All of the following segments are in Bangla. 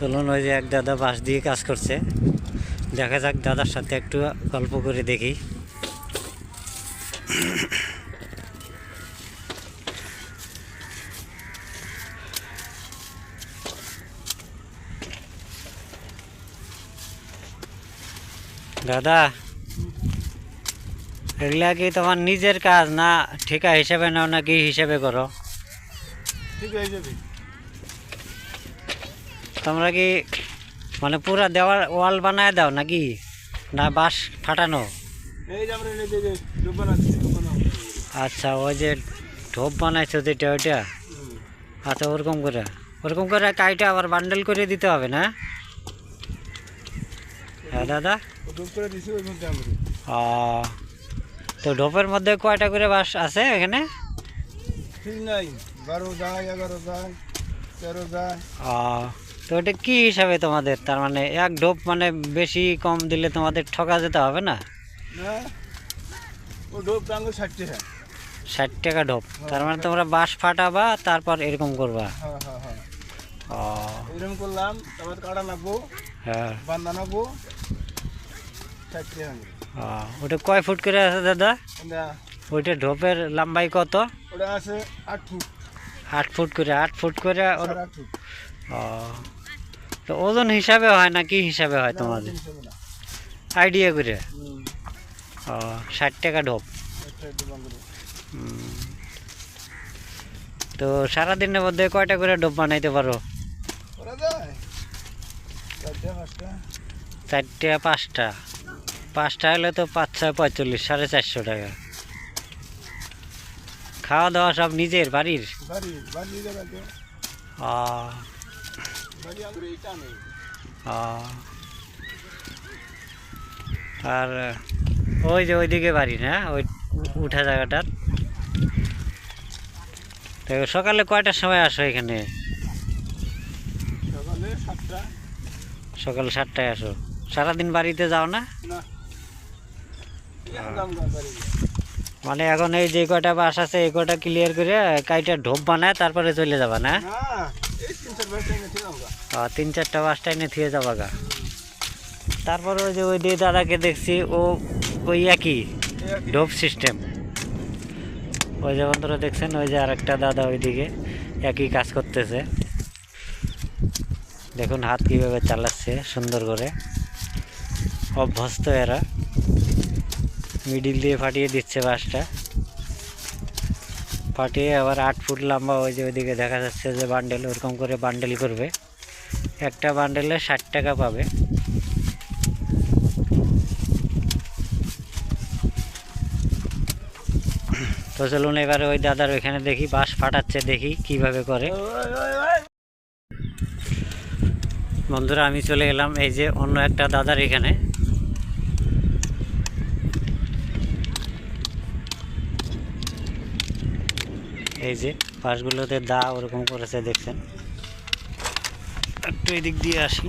চলুন ওই যে এক দাদা বাস দিয়ে কাজ করছে। দেখা যাক দাদার সাথে একটু গল্প করে দেখি। দাদা, এগুলা কি তোমার নিজের কাজ না ঠিকা হিসাবে নাও না কি হিসাবে করো? যাবে। তোমরা কি মানে পুরা দেওয়াল ওয়াল বানায় দাও নাকি? না বাঁশ ফাটানো? আচ্ছা ওই যে ঢোপ বানাইছো যেটা ওইটা? আচ্ছা ওরকম করে। ওরকম করে কাইটা আবার বান্ডেল করে দিতে হবে না? হ্যাঁ দাদা? ও তো ঢোপের মধ্যে কয়টা করে বাস আছে এখানে? ঠিক নাই বারো যায় এগারো যায় তেরো যায়। ও। তো ওটা কি হিসাবে তোমাদের? তার মানে এক ঢোপ মানে বেশি কম দিলে তোমাদের ঠকা যেতে হবে না? হ্যাঁ ষাট টাকা। ঢোপ। তার মানে তোমরা বাঁশ ফাটাবা তারপর এরকম করবা। হ্যাঁ হ্যাঁ হ্যাঁ। ও। এরকম করলাম তারপর কাটা নাকবো হ্যাঁ। হ্যাঁ ওটা কয় ফুট করে আছে দাদা? ওইটা ঢোপের লম্বাই কত? ওটা আছে আট ফুট। আট ফুট করে আট ফুট করে ও। তো ওজন হিসাবে হয় না কি হিসাবে হয় তোমাদের? আইডিয়া করে? ও ষাট টাকা ঢোপ। তো সারাদিনের মধ্যে কয়টা করে ঢোপ বানাইতে পারো? চারটে পাঁচটা। পাঁচটা। হলে তো পাঁচ ছয় পঁয়তাল্লিশ সাড়ে চারশো টাকা। খাওয়া দাওয়া সব নিজের বাড়ির? ও বাড়ি আঙুরে এইটা নেই ও। আর ওই যে ওইদিকে বাড়ি না? ওই উঠা জায়গাটার। তো সকালে কয়টার সময় আসো এখানে? সকাল সাতটায় আসো। সারাদিন বাড়িতে যাও না? মানে এখন এই যে কয়টা বাস আছে এই কয়টা ক্লিয়ার করে কাইটা ঢোপ বানায় তারপরে চলে যাবা না। তিন চারটা বাসটা এনে থুয়ে যাবা গা। তারপর ওই যে ওই দিয়ে দাদাকে দেখছি, ও ওই একই ঢোপ সিস্টেম। ওই যে বন্ধুরা দেখছেন, ওই যে আরেকটা দাদা ওইদিকে একই কাজ করতেছে। দেখুন হাত কীভাবে চালাচ্ছে, সুন্দর করে। অভ্যস্ত এরা। মিডিল দিয়ে ফাটিয়ে দিচ্ছে বাসটা। ফাটিয়ে আবার আট ফুট লম্বা ওই যে ওইদিকে দেখা যাচ্ছে যে বান্ডেল ওরকম করে বান্ডেল করবে। একটা বান্ডেলে ষাট টাকা পাবে। তো চলুন এবারে ওই দাদার ওইখানে দেখি, বাঁশ ফাটাচ্ছে, দেখি কীভাবে করে। বন্ধুরা, আমি চলে গেলাম এই যে অন্য একটা দাদার এখানে। এই যে বাঁশগুলোতে দা ওরকম করেছে, দেখছেন? একটু এদিক দিয়ে আসি।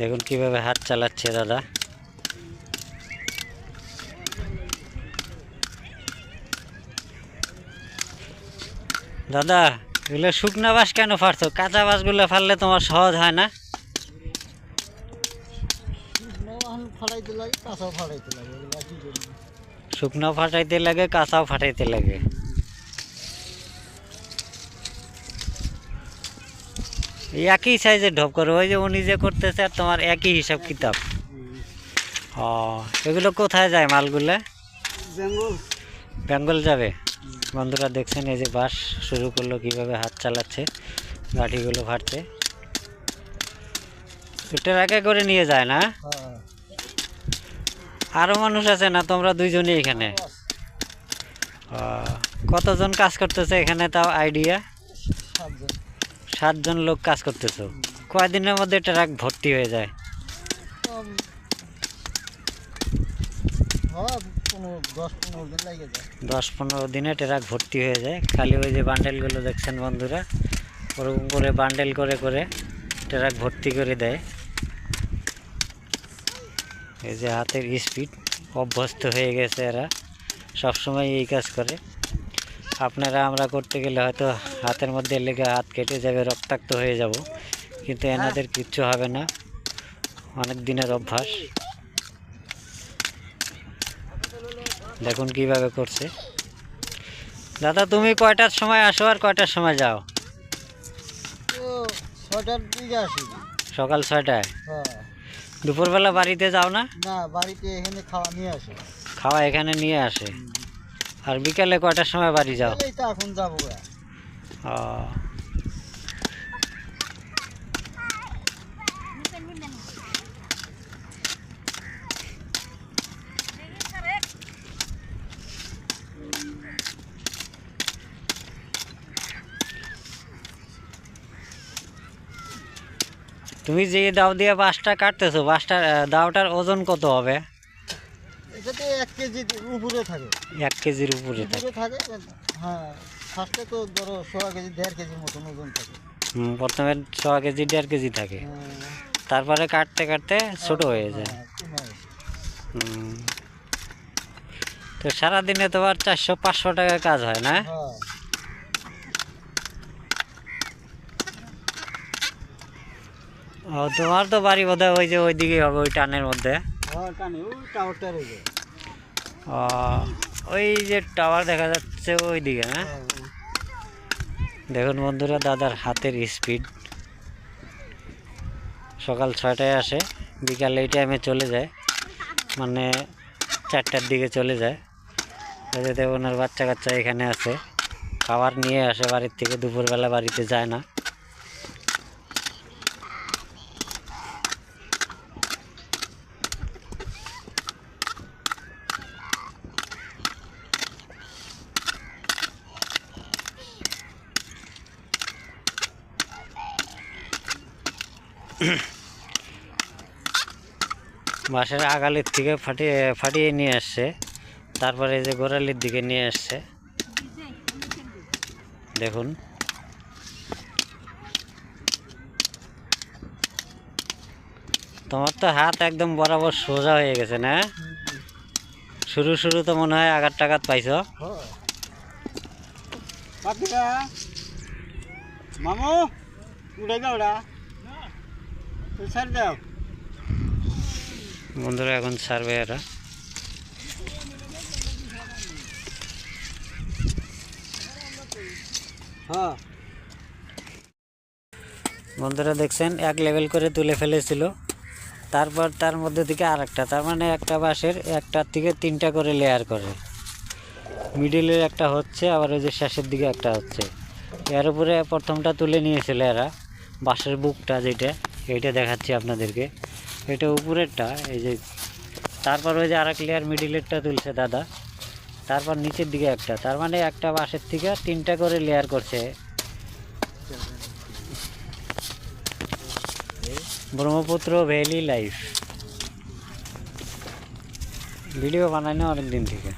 দেখুন কীভাবে হাত চালাচ্ছে দাদা। দাদা, এগুলো শুকনা বাঁশ কেন ফাটছো? কাঁচা বাঁশগুলো ফাললে তোমার সহজ হয় না? ফাটাইতে লাগে, কাঁচা ফাটাইতে লাগে শুকনো ফাটাইতে লাগে কাঁচাও ফাটাইতে লাগে। একই সাইজের ঢপ করো ওই যে উনি যে করতেছে আর তোমার একই হিসাব কিতাব। ও এগুলো কোথায় যায় মালগুলো? বেঙ্গল। যাবে? বন্ধুরা দেখছেন এই যে বাস শুরু করল কীভাবে হাত চালাচ্ছে গাড়িগুলো ফাটছে আগে করে নিয়ে যায় না? হ্যাঁ। আরও মানুষ আছে না, তোমরা দুইজনই এখানে? কতজন কাজ করতেছে এখানে তাও আইডিয়া সাতজন লোক কাজ করতেছো। কয়দিনের মধ্যে ট্রাক ভর্তি হয়ে যায়। দশ পনেরো দিনে ট্রাক ভর্তি হয়ে যায়। খালি ওই যে বান্ডেলগুলো দেখছেন বন্ধুরা? ওরকম করে বান্ডেল করে করে ট্রাক ভর্তি করে দেয়। এই যে হাতের স্পিড অভ্যস্ত হয়ে গেছে এরা। সবসময় এই কাজ করে। আপনারা আমরা করতে গেলে হয়তো হাতের মধ্যে লেগে হাত কেটে যাবে রক্তাক্ত হয়ে যাব। কিন্তু এনাদের কিচ্ছু হবে না। অনেক দিনের অভ্যাস। দেখুন কীভাবে করছে। দাদা তুমি কয়টার সময় আসো আর কয়টার সময় যাও? সকাল ছয়টায়? হ্যাঁ। দুপুরবেলা বাড়িতে যাও না? না বাড়িতে এখানে খাওয়া নিয়ে আসে। খাওয়া এখানে নিয়ে আসে। আর বিকেলে কয়টার সময় বাড়ি যাও? এখন যাব ও। তুমি যে দাও দিয়ে বাঁশটা কাটতেছো বাঁশটার আহ, দাওটার ওজন কত হবে? এটাতে এক কেজি উপরে থাকে। এক কেজির উপরে থাকে। হ্যাঁ ফার্স্টে তো ধরো সোয়া কেজি দেড় কেজির মতন ওজন থাকে। হুম, প্রথমে কেজি দেড় কেজি থাকে। হ্যাঁ, তারপরে কাটতে কাটতে ছোট হয়ে যায়। হ্যাঁ, হুম। তো সারাদিনে তোমার চারশো পাঁচশো টাকা কাজ হয় না? ও তোমার তো বাড়ি বোধহয় ওই যে ওইদিকে হবে ওই টানের মধ্যে। হ্যাঁ ওই যে। টাওয়ার দেখা যাচ্ছে ওই দিকে হ্যাঁ, দেখুন বন্ধুরা দাদার হাতের স্পিড সকাল ছয়টায় আসে বিকাল এই টাইমে চলে যায়। মানে চারটার দিকে চলে যায়। ওনার বাচ্চা কাচ্চা এখানে আছে। খাবার নিয়ে আসে বাড়ির থেকে দুপুরবেলা বাড়িতে যায় না। বাঁশের আগালের থেকে ফাটিয়ে ফাটিয়ে নিয়ে আসছে। তারপরে এই যে গোড়ালির দিকে নিয়ে আসছে। দেখুন। তোমার তো হাত একদম বরাবর সোজা হয়ে গেছে না? শুরু শুরু তো মনে হয় আঘাত টাঘাত পাইছো। মামু উড়ে যাও বন্ধুরা এখন সার্ভে এরা। হ্যাঁ। বন্ধুরা দেখছেন? এক লেভেল করে তুলে ফেলেছিল। তারপর তার মধ্যে থেকে আর একটা তার মানে একটা বাঁশের একটার থেকে তিনটা করে লেয়ার করে। মিডিলের একটা হচ্ছে আবার ওই যে শেষের দিকে একটা হচ্ছে। এর উপরে প্রথমটা তুলে নিয়েছিল এরা বাঁশের বুকটা যেটা। এইটা দেখাচ্ছি আপনাদেরকে। এটা উপরেরটা, এই যে তারপর ওই যে আর এক লেয়ার মিডিলেরটা তুলছে দাদা। তারপর নিচের দিকে একটা, তার মানে একটা বাঁশের থেকে তিনটা করে লেয়ার করছে। Brahmaputra valley life. ভিডিও বানাই না অনেক দিন থেকে।